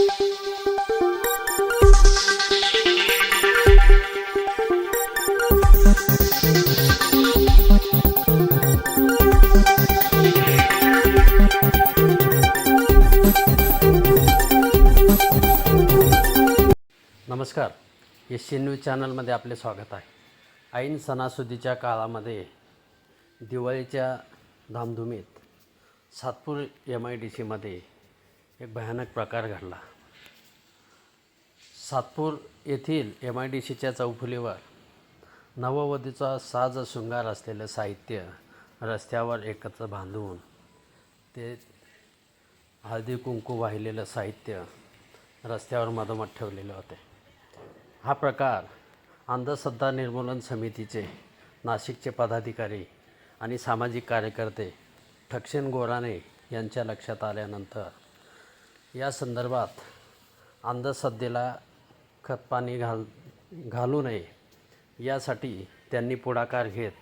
नमस्कार. S C news चॅनलमध्ये आपले स्वागत आहे. ऐन सणासुदीच्या काळामध्ये दिवाळीच्या धामधुमीत सातपूर एम आय डी सीमध्ये एक भयानक प्रकार घडला. सातपूर येथील एम आय डी सीच्या चौफुलीवर नववधूचा साज शृंगार असलेलं साहित्य रस्त्यावर एकत्र बांधून ते हळदी कुंकू वाहिलेलं साहित्य रस्त्यावर मधोमध ठेवलेले होते. हा प्रकार अंधश्रद्धा निर्मूलन समितीचे नाशिकचे पदाधिकारी आणि सामाजिक कार्यकर्ते ठक्षेन गोराने यांच्या लक्षात आल्यानंतर या संदर्भात अंधश्रद्धेला खतपाणी घाल घालू नये. यासाठी त्यांनी पुढाकार घेत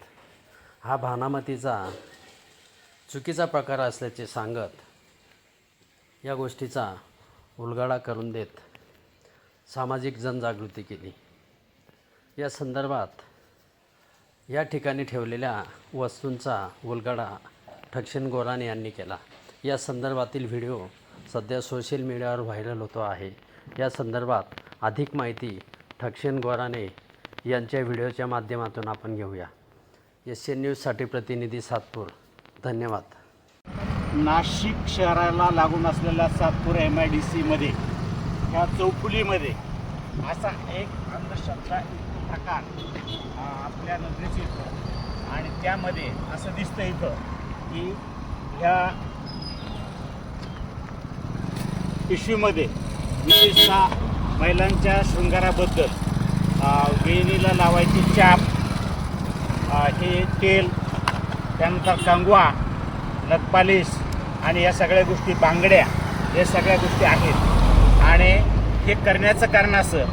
हा भानामतीचा चुकीचा प्रकार असल्याचे सांगत या गोष्टीचा उलगडा करून देत सामाजिक जनजागृती केली. या संदर्भात या ठिकाणी ठेवलेल्या वस्तूंचा उलगडा ठक्षण गोराणे यांनी केला. या संदर्भातील व्हिडिओ सध्या सोशल मीडियावर व्हायरल होतो आहे. या संदर्भात अधिक माहिती ठक्षेन गोराने यांच्या व्हिडिओच्या माध्यमातून आपण घेऊया. एस एन न्यूजसाठी प्रतिनिधी सातपूर. धन्यवाद. नाशिक शहराला लागून असलेल्या सातपूर एम आय डी सीमध्ये ह्या चौफुलीमध्ये असा एक अंधश्रद्धा प्रकार आपल्या नजरेस येतो. आणि त्यामध्ये असं दिसतं इथं की ह्या पिशवीमध्ये विशेषतः महिलांच्या शृंगाराबद्दल वेणीला लावायची चाप हे तेल त्यानंतर कंगवा नखपालिश आणि या सगळ्या गोष्टी बांगड्या या सगळ्या गोष्टी आहेत. आणि हे करण्याचं कारण असं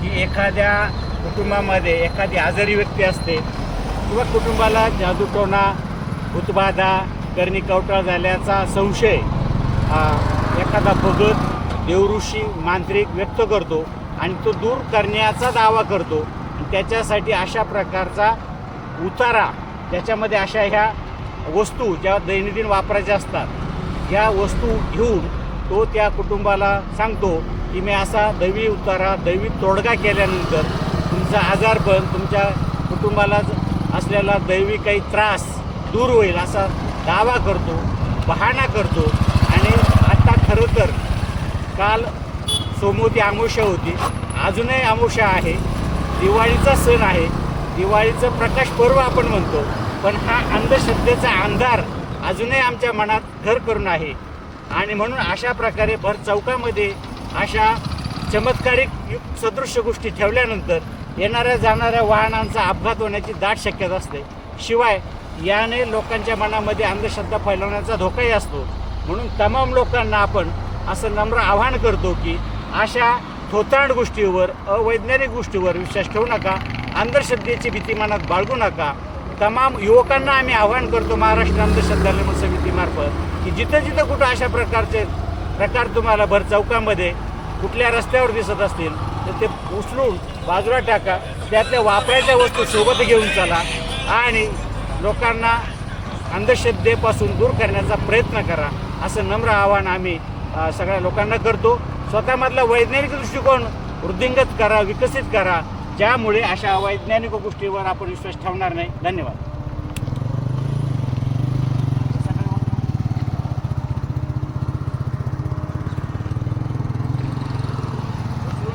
की एखाद्या कुटुंबामध्ये एखादी आजारी व्यक्ती असते किंवा कुटुंबाला जादूटोणा भूतबाधा करणी कवटाळ झाल्याचा संशय एखादा भगत देवऋषी मांत्रिक व्यक्त करतो आणि तो दूर करण्याचा दावा करतो. त्याच्यासाठी अशा प्रकारचा उतारा त्याच्यामध्ये अशा ह्या वस्तू ज्या दैनंदिन वापरायच्या असतात या वस्तू घेऊन तो त्या कुटुंबाला सांगतो की मी असा दैवी उतारा दैवी तोडगा केल्यानंतर तुमचा आजारपण तुमच्या कुटुंबाला असलेला दैवी काही त्रास दूर होईल असा दावा करतो बहाणा करतो. खरं तर काल सोमवती आमोशा होती. अजूनही आमोशा आहे. दिवाळीचा सण आहे. दिवाळीचं प्रकाश पर्व आपण म्हणतो. पण हा अंधश्रद्धेचा अंधार अजूनही आमच्या मनात घर करून आहे. आणि म्हणून अशा प्रकारे भर चौकामध्ये अशा चमत्कारिक युक्त गोष्टी ठेवल्यानंतर येणाऱ्या जाणाऱ्या वाहनांचा अपघात होण्याची दाट शक्यता असते. शिवाय याने लोकांच्या मनामध्ये अंधश्रद्धा फैलवण्याचा धोकाही असतो. म्हणून तमाम लोकांना आपण असं नम्र आवाहन करतो की अशा थोतांड गोष्टीवर अवैज्ञानिक गोष्टीवर विश्वास ठेवू नका अंधश्रद्धेची भीती मनात बाळगू नका. तमाम युवकांना आम्ही आवाहन करतो महाराष्ट्र अंधश्रद्धा निर्मूलन समितीमार्फत की जिथं जिथं कुठं अशा प्रकारचे प्रकार तुम्हाला भर चौकामध्ये कुठल्या रस्त्यावर दिसत असतील तर ते उचलून बाजूला टाका. त्यातल्या वापरायच्या वस्तू सोबत घेऊन चला. आणि लोकांना अंधश्रद्धेपासून दूर करण्याचा प्रयत्न करा असं नम्र आवाहन आम्ही सगळ्या लोकांना करतो. स्वतःमधला वैज्ञानिक दृष्टिकोन वृद्धिंगत करा विकसित करा. ज्यामुळे अशा वैज्ञानिक गोष्टीवर आपण विश्वास ठेवणार नाही. धन्यवाद.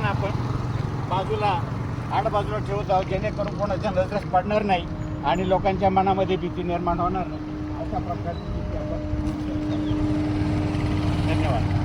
आपण बाजूला आड बाजूला ठेवत आहोत जेणेकरून कोणाच्या नजरेस पडणार नाही आणि लोकांच्या मनामध्ये भीती निर्माण होणार नाही. अशा प्रकारची आपण धन्यवाद.